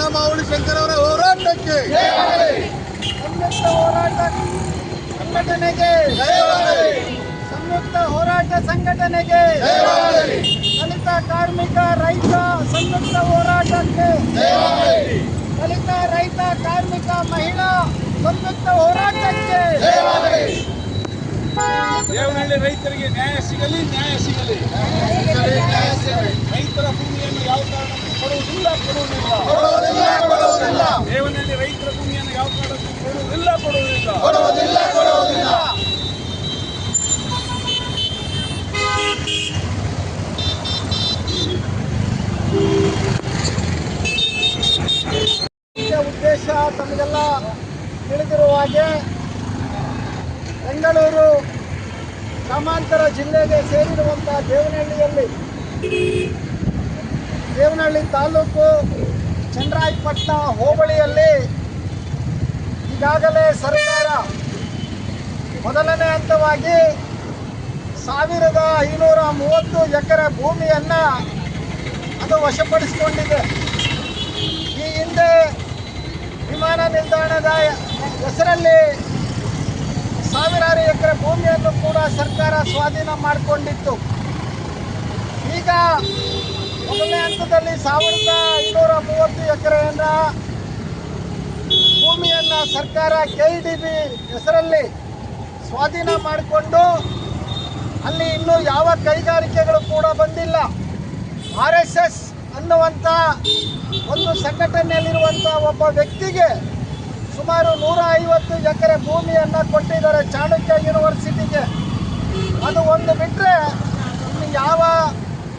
ಚಂಡಮಾವಳಿ ಶಂಕರ್ ಅವರ ಹೋರಾಟಕ್ಕೆ ಸಂಯುಕ್ತ ಹೋರಾಟ ಸಂಘಟನೆಗೆ ಸಂಯುಕ್ತ ಹೋರಾಟ ಸಂಘಟನೆಗೆ ದಲಿತ ಕಾರ್ಮಿಕ ರೈತ ಸಂಯುಕ್ತ ಹೋರಾಟಕ್ಕೆ ದಲಿತ ರೈತ ಕಾರ್ಮಿಕ ಮಹಿಳಾ ಸಂಯುಕ್ತ ಹೋರಾಟಕ್ಕೆ ದೇವನಹಳ್ಳಿ ರೈತರಿಗೆ ನ್ಯಾಯ ಸಿಗಲಿ ನ್ಯಾಯ ಸಿಗಲಿ. ರೈತರ ಭೂಮಿಯನ್ನು ಯಾವ ಕಾರಣಕ್ಕೂ ಕೊಡುವುದಿಲ್ಲ ಕೊಡುವುದಿಲ್ಲ ಕೊಡುವುದಿಲ್ಲ ದೇವನಹಳ್ಳಿ ರೈತರ ಭೂಮಿಯನ್ನು ಯಾವ ಕಾರಣಕ್ಕೂ ಕೊಡುವುದಿಲ್ಲ ಕೊಡುವುದಿಲ್ಲ ಕೊಡುವುದಿಲ್ಲ ಕೊಡುವುದಿಲ್ಲ ಉದ್ದೇಶ ತಮಗೆಲ್ಲ ತಿಳಿದಿರುವ ಹಾಗೆ ಬೆಂಗಳೂರು ಗ್ರಾಮಾಂತರ ಜಿಲ್ಲೆಗೆ ಸೇರಿರುವಂಥ ದೇವನಹಳ್ಳಿಯಲ್ಲಿ ದೇವನಹಳ್ಳಿ ತಾಲೂಕು ಚಂದ್ರಾಯಪಟ್ಟಣ ಹೋಬಳಿಯಲ್ಲಿ ಈಗಾಗಲೇ ಸರ್ಕಾರ ಮೊದಲನೇ ಹಂತವಾಗಿ ಸಾವಿರದ ಐನೂರ ಮೂವತ್ತು ಎಕರೆ ಭೂಮಿಯನ್ನು ಅದು ವಶಪಡಿಸಿಕೊಂಡಿದೆ. ಈ ಹಿಂದೆ ವಿಮಾನ ನಿಲ್ದಾಣದ ಹೆಸರಲ್ಲಿ ಸಾವಿರಾರು ಎಕರೆ ಭೂಮಿಯನ್ನು ಕೂಡ ಸರ್ಕಾರ ಸ್ವಾಧೀನ ಮಾಡಿಕೊಂಡಿತ್ತು. ಈಗ ಹಂತದಲ್ಲಿ ಸಾವಿರದ ಐನೂರ ಮೂವತ್ತು ಎಕರೆಯನ್ನ ಭೂಮಿಯನ್ನ ಸರ್ಕಾರ ಕೆ ಡಿ ಬಿ ಹೆಸರಲ್ಲಿ ಸ್ವಾಧೀನ ಮಾಡಿಕೊಂಡು ಅಲ್ಲಿ ಇನ್ನೂ ಯಾವ ಕೈಗಾರಿಕೆಗಳು ಕೂಡ ಬಂದಿಲ್ಲ. ಆರ್ ಎಸ್ ಎಸ್ ಅನ್ನುವಂಥ ಒಂದು ಸಂಘಟನೆಯಲ್ಲಿರುವಂಥ ಒಬ್ಬ ವ್ಯಕ್ತಿಗೆ ಸುಮಾರು ನೂರ ಐವತ್ತು ಎಕರೆ ಭೂಮಿಯನ್ನು ಕೊಟ್ಟಿದ್ದಾರೆ ಚಾಣಕ್ಯ ಯೂನಿವರ್ಸಿಟಿಗೆ. ಅದು ಒಂದು ಬಿಟ್ಟರೆ ಯಾವ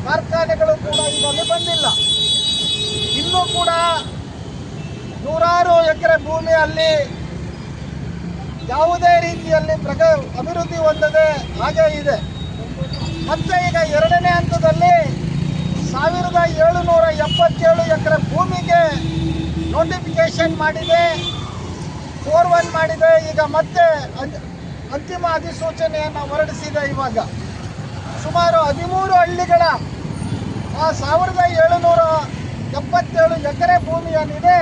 ಕಾರ್ಖಾನೆಗಳು ಕೂಡ ಇದರಲ್ಲಿ ಬಂದಿಲ್ಲ. ಇನ್ನೂ ಕೂಡ ನೂರಾರು ಎಕರೆ ಭೂಮಿ ಅಲ್ಲಿ ಯಾವುದೇ ರೀತಿಯಲ್ಲಿ ಪ್ರಗ ಅಭಿವೃದ್ಧಿ ಹೊಂದದೆ ಹಾಗೆ ಇದೆ. ಮತ್ತೆ ಈಗ ಎರಡನೇ ಹಂತದಲ್ಲಿ ಸಾವಿರದ ಏಳುನೂರ ಎಪ್ಪತ್ತೇಳು ಎಕರೆ ಭೂಮಿಗೆ ನೋಟಿಫಿಕೇಶನ್ ಮಾಡಿದೆ ಫೋರ್ ಒನ್ ಮಾಡಿದೆ. ಈಗ ಮತ್ತೆ ಅಂತಿಮ ಅಧಿಸೂಚನೆಯನ್ನು ಹೊರಡಿಸಿದೆ ಇವಾಗ. ಸುಮಾರು ಹದಿಮೂರು ಹಳ್ಳಿಗಳ, ಆ ಸಾವಿರದ ಏಳುನೂರ ಎಪ್ಪತ್ತೇಳು ಎಕರೆ ಭೂಮಿ ಏನಿದೆ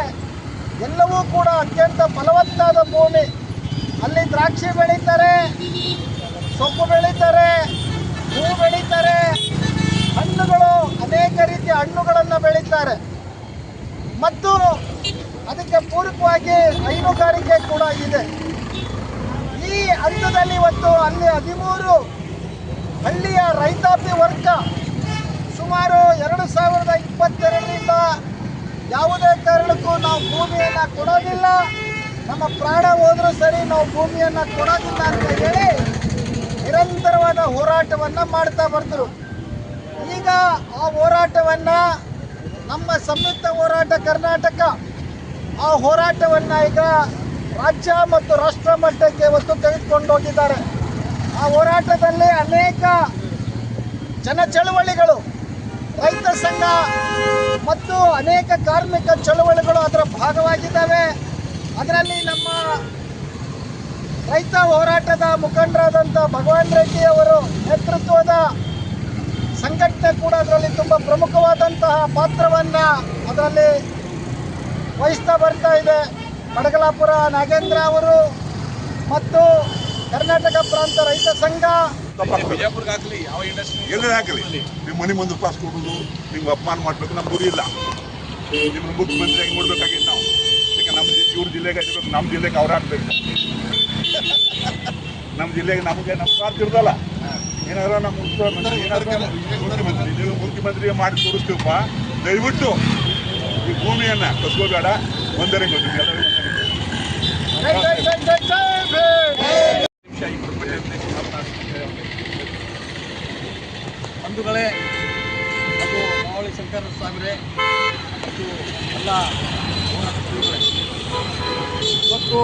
ಎಲ್ಲವೂ ಕೂಡ ಅತ್ಯಂತ ಫಲವತ್ತಾದ ಭೂಮಿ. ಅಲ್ಲಿ ದ್ರಾಕ್ಷಿ ಬೆಳೀತಾರೆ, ಸೊಪ್ಪು ಬೆಳೀತಾರೆ, ಹೂ ಬೆಳೀತಾರೆ. ಹಣ್ಣುಗಳು ಅನೇಕ ರೀತಿಯ ಹಣ್ಣುಗಳನ್ನು ಬೆಳೀತಾರೆ. ಮತ್ತು ಅದಕ್ಕೆ ಪೂರಕವಾಗಿ ಹೈನುಗಾರಿಕೆ ಕೂಡ ಇದೆ. ಈ ಹಂತದಲ್ಲಿ ಇವತ್ತು ಅಲ್ಲಿ ಹದಿಮೂರು ಹಳ್ಳಿಯ ರೈತಾಪಿ ವರ್ಗ ಸುಮಾರು ಎರಡು ಸಾವಿರದ ಇಪ್ಪತ್ತೆರಡರಿಂದ ಯಾವುದೇ ಕಾರಣಕ್ಕೂ ನಾವು ಭೂಮಿಯನ್ನು ಕೊಡೋದಿಲ್ಲ. ನಮ್ಮ ಪ್ರಾಣ ಹೋದರೂ ಸರಿ ನಾವು ಭೂಮಿಯನ್ನು ಕೊಡೋದಿಲ್ಲ ಅಂತ ಹೇಳಿ ನಿರಂತರವಾದ ಹೋರಾಟವನ್ನು ಮಾಡ್ತಾ ಬರ್ತರು ಈಗ ಆ ಹೋರಾಟವನ್ನು ನಮ್ಮ ಸಂಯುಕ್ತ ಹೋರಾಟ ಕರ್ನಾಟಕ, ಆ ಹೋರಾಟವನ್ನು ಈಗ ರಾಜ್ಯ ಮತ್ತು ರಾಷ್ಟ್ರ ಮಟ್ಟಕ್ಕೆ ಇವತ್ತು ತೆಗೆದುಕೊಂಡು ಹೋಗಿದ್ದಾರೆ. ಆ ಹೋರಾಟದಲ್ಲಿ ಅನೇಕ ಜನ ಚಳವಳಿಗಳು, ರೈತ ಸಂಘ ಮತ್ತು ಅನೇಕ ಕಾರ್ಮಿಕ ಚಳವಳಿಗಳು ಅದರ ಭಾಗವಾಗಿದ್ದಾವೆ. ಅದರಲ್ಲಿ ನಮ್ಮ ರೈತ ಹೋರಾಟದ ಮುಖಂಡರಾದಂಥ ಭಗವಾನ್ ರೆಡ್ಡಿ ಅವರು ನೇತೃತ್ವದ ಸಂಘಟನೆ ಕೂಡ ಅದರಲ್ಲಿ ತುಂಬ ಪ್ರಮುಖವಾದಂತಹ ಪಾತ್ರವನ್ನು ಅದರಲ್ಲಿ ವಹಿಸ್ತಾ ಬರ್ತಾ ಇದೆ. ಬಡಗಲಾಪುರ ನಾಗೇಂದ್ರ ಅವರು ಮತ್ತು ಕರ್ನಾಟಕ ಪ್ರಾಂತ ರೈತ ಸಂಘ. ಬಿಜಾಪುರ್ಗೆ ಹಾಕ್ಲಿ ಯಾವ ಇಂಡಸ್ಟ್ರಿ ಎಲ್ಲೇ ಹಾಕಲಿ? ನಿಮ್ಮ ಮನೆ ಮುಂದೆ ಪಾಸ್ ಕೊಡೋದು ನಿಮ್ಗೆ ಅಪಮಾನ ಮಾಡಬೇಕು ನಮ್ಮ ಗುರಿ ಇಲ್ಲ. ನಿಮ್ಮನ್ನ ಮುಖ್ಯಮಂತ್ರಿಯಾಗಿ ನೋಡ್ಬೇಕಾಗಿತ್ತು ನಾವು. ಯಾಕೆ ನಮ್ಮ ಇವ್ರ ಜಿಲ್ಲೆಗೆ ಇರ್ಬೇಕು ನಮ್ಮ ಜಿಲ್ಲೆಗೆ ಅವ್ರು ಹಾಕ್ಬೇಕು. ನಮ್ಮ ಜಿಲ್ಲೆಗೆ ನಮಗೆ ನಮ್ಮ ಸ್ವಾರ್ಥ ಇರ್ದಲ್ಲ ಏನಾದ್ರು ನಮ್ಮ ಮುಖ್ಯಮಂತ್ರಿ ಏನಾದರೂ ಮುಖ್ಯಮಂತ್ರಿ ಮಾಡಿ ತೋರಿಸ್ತೀವಪ್ಪ ದಯವಿಟ್ಟು ಈ ಭೂಮಿಯನ್ನ ಕಸ್ಕೋಬೇಡ. ಒಂದನೇ ಗೊತ್ತಿದೆ ಎಲ್ಲರಿಗೂ ಬಂಧುಗಳೇ ಹಾಗೂ ಮಾವಳಿ ಶಂಕರ ಸ್ವಾಮಿರೇ ಮತ್ತು ಎಲ್ಲ ಹೋರಾಟಗಳೇ ಇವತ್ತು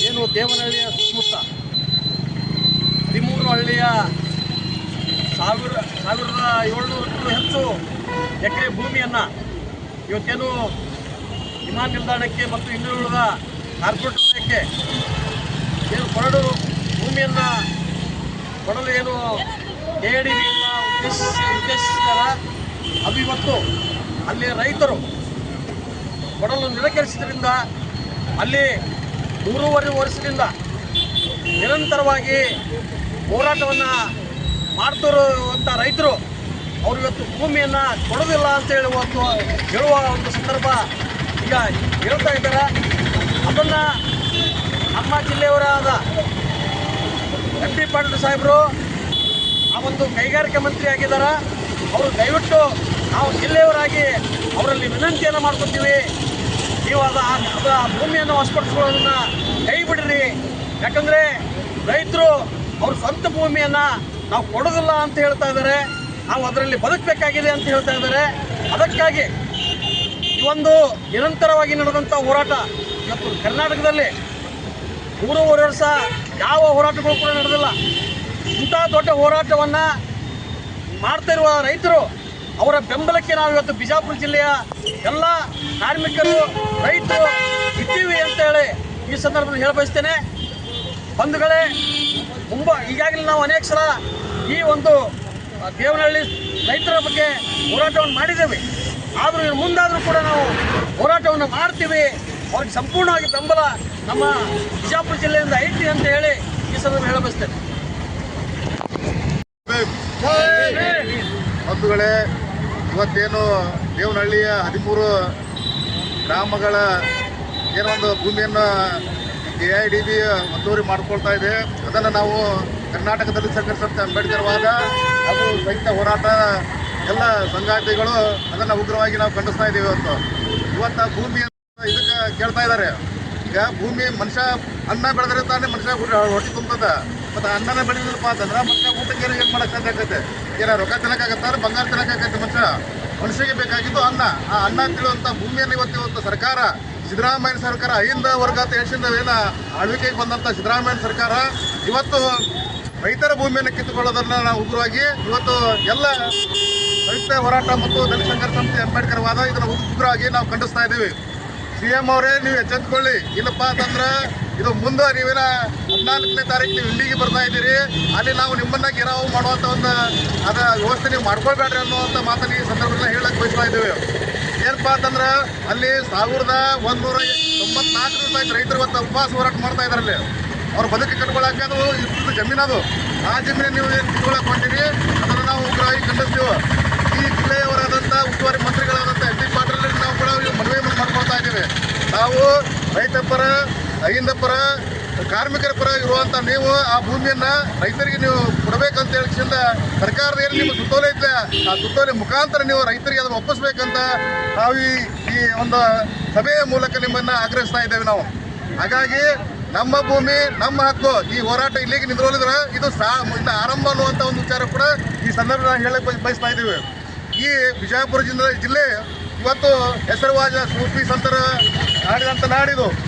ಏನು ದೇವನಹಳ್ಳಿಯ ಸುತ್ತಮುತ್ತ ಹದಿಮೂರು ಹಳ್ಳಿಯ ಸಾವಿರ, ಸಾವಿರದ ಏಳ್ನೂರಕ್ಕೂ ಹೆಚ್ಚು ಎಕರೆ ಭೂಮಿಯನ್ನು ಇವತ್ತೇನು ವಿಮಾನ ನಿಲ್ದಾಣಕ್ಕೆ ಮತ್ತು ಇನ್ನೂ ಉಳಿದ ಕಾರ್ಪೊರೇಟ್ ವಲಯಕ್ಕೆ ಏನು ಕೊರಡು ಭೂಮಿಯನ್ನು ಕೊಡಲು ಏನು ಕೆ ಡಿ ಬಿಯಿಂದ ಉದ್ದೇಶ ಉದ್ದೇಶಿಸಿದಾರ ಅದು ಇವತ್ತು ಅಲ್ಲಿ ರೈತರು ಕೊಡಲು ನಿರಾಕರಿಸಿದ್ರಿಂದ ಅಲ್ಲಿ ಮೂರುವರೆ ವರ್ಷದಿಂದ ನಿರಂತರವಾಗಿ ಹೋರಾಟವನ್ನು ಮಾಡ್ತಿರುವಂಥ ರೈತರು ಅವರು ಇವತ್ತು ಭೂಮಿಯನ್ನು ಕೊಡೋದಿಲ್ಲ ಅಂತ ಹೇಳುವಂಥ ಹೇಳುವ ಒಂದು ಸಂದರ್ಭ ಈಗ ಹೇಳ್ತಾ ಇದ್ದಾರೆ. ಅದನ್ನು ನಮ್ಮ ಜಿಲ್ಲೆಯವರಾದ ಎಂ ಪಿ ಪಾಟೀಲ್ ಸಾಹೇಬರು ಆ ಒಂದು ಕೈಗಾರಿಕಾ ಮಂತ್ರಿ ಆಗಿದ್ದಾರೆ. ಅವರು ದಯವಿಟ್ಟು ನಾವು ಜಿಲ್ಲೆಯವರಾಗಿ ಅವರಲ್ಲಿ ವಿನಂತಿಯನ್ನು ಮಾಡ್ಕೊತೀವಿ. ನೀವು ಅದು ಆ ಭೂಮಿಯನ್ನು ವಶಪಡಿಸ್ಕೊಳ್ಳೋದನ್ನ ಕೈ ಬಿಡ್ರಿ ಯಾಕಂದರೆ ರೈತರು ಅವ್ರ ಸ್ವಂತ ಭೂಮಿಯನ್ನು ನಾವು ಕೊಡೋದಿಲ್ಲ ಅಂತ ಹೇಳ್ತಾ ಇದ್ದಾರೆ. ನಾವು ಅದರಲ್ಲಿ ಬದುಕಬೇಕಾಗಿದೆ ಅಂತ ಹೇಳ್ತಾ ಇದ್ದಾರೆ. ಅದಕ್ಕಾಗಿ ಈ ಒಂದು ನಿರಂತರವಾಗಿ ನಡೆದಂಥ ಹೋರಾಟ ಇವತ್ತು ಕರ್ನಾಟಕದಲ್ಲಿ ಮೂರುವರೆ ವರ್ಷ ಯಾವ ಹೋರಾಟಗಳು ಕೂಡ ನಡೆದಿಲ್ಲ. ಇಂಥ ದೊಡ್ಡ ಹೋರಾಟವನ್ನು ಮಾಡ್ತಾ ಇರುವ ರೈತರು, ಅವರ ಬೆಂಬಲಕ್ಕೆ ನಾವು ಇವತ್ತು ಬಿಜಾಪುರ ಜಿಲ್ಲೆಯ ಎಲ್ಲ ಕಾರ್ಮಿಕರು, ರೈತರು ಇದ್ದೀವಿ ಅಂತ ಹೇಳಿ ಈ ಸಂದರ್ಭದಲ್ಲಿ ಹೇಳ ಬಯಸ್ತೇನೆ ಬಂಧುಗಳೇ ತುಂಬ ಈಗಾಗಲೇ ನಾವು ಅನೇಕ ಸಲ ಈ ಒಂದು ದೇವನಹಳ್ಳಿ ರೈತರ ಬಗ್ಗೆ ಹೋರಾಟವನ್ನು ಮಾಡಿದ್ದೇವೆ. ಆದರೂ ಮುಂದಾದರೂ ಕೂಡ ನಾವು ಹೋರಾಟವನ್ನು ಮಾಡ್ತೀವಿ. ಅವ್ರಿಗೆ ಸಂಪೂರ್ಣವಾಗಿ ಬೆಂಬಲ ನಮ್ಮ ಬಿಜಾಪುರ ಜಿಲ್ಲೆಯಿಂದ ಐತಿ ಅಂತ ಹೇಳಿ ಈ ಸಂದರ್ಭ ಹೇಳ ಬಯಸ್ತೇನೆ ಬಂಧುಗಳೇ, ಇವತ್ತೇನು ದೇವನಹಳ್ಳಿಯ ಹದಿಮೂರು ಗ್ರಾಮಗಳ ಏನೊಂದು ಭೂಮಿಯನ್ನು ಎ ಐ ಡಿ ಬಿ ಒತ್ತುವರಿ ಮಾಡ್ಕೊಳ್ತಾ ಇದೆ. ಅದನ್ನು ನಾವು ಕರ್ನಾಟಕದಲ್ಲಿ ಸಂಘಟಿಸಿದಂಥ ಅಂಬೇಡ್ಕರ್ ವಾದ ಹಾಗೂ ರೈತ ಹೋರಾಟ ಎಲ್ಲ ಸಂಗಾತಿಗಳು ಅದನ್ನು ಉಗ್ರವಾಗಿ ನಾವು ಖಂಡಿಸ್ತಾ ಇದ್ದೀವಿ ಇವತ್ತು. ಇವತ್ತು ಭೂಮಿ ಇದಕ್ಕೆ ಕೇಳ್ತಾ ಇದ್ದಾರೆ. ಈಗ ಭೂಮಿ ಮನುಷ್ಯ ಅನ್ನ ಬೆಳೆದ್ರೆ ತಾನೇ ಮನುಷ್ಯ ಹೊಟ್ಟೆ ತುಂಬದ ಮತ್ತೆ ಅನ್ನನ ಬೆಳೆದಿಲ್ಲಪ್ಪ ಅಂತಂದ್ರೆ ಮತ್ತೆ ಊಟಕ್ಕೆ ಏನು ಏನು ಮಾಡಕ್ ಸಾಧ್ಯ ಆಗತ್ತೆ? ಏನ ರೊಕ್ಕ ತಿನ್ನಕ್ಕಾಗತ್ತಾರ ಬಂಗಾರ ತಿನ್ನಕ್ಕಾಗತ್ತೆ ಮನುಷ್ಯ? ಮನುಷ್ಯಗೆ ಬೇಕಾಗಿದ್ದು ಅನ್ನ. ಆ ಅನ್ನ ತಿಳುವಂತ ಭೂಮಿಯನ್ನು ಇವತ್ತು ಸರ್ಕಾರ, ಸಿದ್ದರಾಮಯ್ಯ ಸರ್ಕಾರ ಐಂದ ವರ್ಗ ಹೇಳ್ಸಿಂದ ಏನ ಆಳ್ವಿಕೆಗೆ ಬಂದಂತ ಸಿದ್ದರಾಮಯ್ಯ ಸರ್ಕಾರ ಇವತ್ತು ರೈತರ ಭೂಮಿಯನ್ನು ಕಿತ್ತುಕೊಳ್ಳೋದನ್ನ ನಾವು ಉಗ್ರವಾಗಿ ಇವತ್ತು ಎಲ್ಲ ರೈತ ಹೋರಾಟ ಮತ್ತು ದಲಿತ ಸಂಘರ್ಷ ಸಂಸ್ಥೆ ಅಂಬೇಡ್ಕರ್ ವಾದ ಇದನ್ನು ಉಗ್ರವಾಗಿ ನಾವು ಖಂಡಿಸ್ತಾ ಇದ್ದೀವಿ. ಸಿ ಎಂ ಅವರೇ, ನೀವು ಎಚ್ಚೆತ್ಕೊಳ್ಳಿ. ಇಲ್ಲಪ್ಪ ಅಂತಂದ್ರೆ ಇದು ಮುಂದೆ ನೀವೇನ ಹದಿನಾಲ್ಕನೇ ತಾರೀಕು ನೀವು ಇಲ್ಲಿಗೆ ಬರ್ತಾ ಇದ್ದೀರಿ. ಅಲ್ಲಿ ನಾವು ನಿಮ್ಮನ್ನ ಗೆರಾವು ಮಾಡುವಂತ ಒಂದು, ಅದ ವ್ಯವಸ್ಥೆ ನೀವು ಮಾಡ್ಕೊಳ್ಬೇಡ್ರಿ ಅನ್ನುವಂಥ ಮಾತನ್ನ ಈ ಸಂದರ್ಭದಲ್ಲಿ ಹೇಳಕ್ ಬಯಸ್ತಾ ಇದ್ದೇವೆ. ಏನಪ್ಪಾ ಅಂತಂದ್ರೆ, ಅಲ್ಲಿ ಸಾವಿರದ ಒಂದೂರ ತೊಂಬತ್ನಾಲ್ಕು ರೂಪಾಯಿ ರೈತರು ಇವತ್ತು ಉಪವಾಸ ಹೋರಾಟ ಮಾಡ್ತಾ ಇದ್ದಾರೆ ಅಲ್ಲಿ. ಅವ್ರ ಬದುಕು ಕಟ್ಕೊಳಕ್ಕೆ ಅದು ಇಷ್ಟು ಜಮೀನು ಅದು. ಆ ಜಮೀನು ನೀವು ಏನು ಕಿತ್ಕೊಳಕ್ ಹೊಂಟಿರಿ ಅದನ್ನು ನಾವು ಉಗ್ರವಾಗಿ ಖಂಡಿಸ್ತೀವಿ. ಈ ಜಿಲ್ಲೆಯವರಾದಂಥ ಉಸ್ತುವಾರಿ ಮಂತ್ರಿಗಳಾದಂಥ ಎಂ ಪಿ ಪಾಟೀಲ್ ನಾವು ಕೂಡ ಮನವಿ ಮಾಡ್ಕೊಳ್ತಾ ಇದ್ದೀವಿ. ನಾವು ರೈತ ಪರ ಪರ ಕಾರ್ಮಿಕರ ಪರ ಇರುವಂತ ನೀವು ಆ ಭೂಮಿಯನ್ನ ರೈತರಿಗೆ ನೀವು ಕೊಡಬೇಕಂತ ಹೇಳಿದ ಸರ್ಕಾರದ ಏನು ನಿಮ್ಮ ಸುತ್ತೋಲೆ ಇದೆ ಆ ಸುತ್ತೋಲೆ ಮುಖಾಂತರ ನೀವು ರೈತರಿಗೆ ಅದನ್ನು ಒಪ್ಪಿಸ್ಬೇಕಂತ ನಾವು ಈ ಒಂದು ಸಭೆಯ ಮೂಲಕ ನಿಮ್ಮನ್ನ ಆಗ್ರಹಿಸ್ತಾ ಇದ್ದೇವೆ ನಾವು. ಹಾಗಾಗಿ ನಮ್ಮ ಭೂಮಿ, ನಮ್ಮ ಹಕ್ಕು ಈ ಹೋರಾಟ ಇಲ್ಲಿಗೆ ನಿಂತ್ಕೊಳ್ಳಿದ್ರೆ ಇದು ಸಾ, ಇದು ಆರಂಭ ಅನ್ನುವಂಥ ಒಂದು ವಿಚಾರ ಕೂಡ ಈ ಸಂದರ್ಭ ಹೇಳಕ್ ಬಯ- ಬಯಸ್ತಾ ಇದ್ದೀವಿ. ಈ ಬಿಜಾಪುರ ಜಿಲ್ಲೆ ಜಿಲ್ಲೆ ಇವತ್ತು ಹೆಸರುವಾಜ ಸೂಫಿ ಸಂತರ ನಾಡಿದಂಥ ನಾಡಿದು.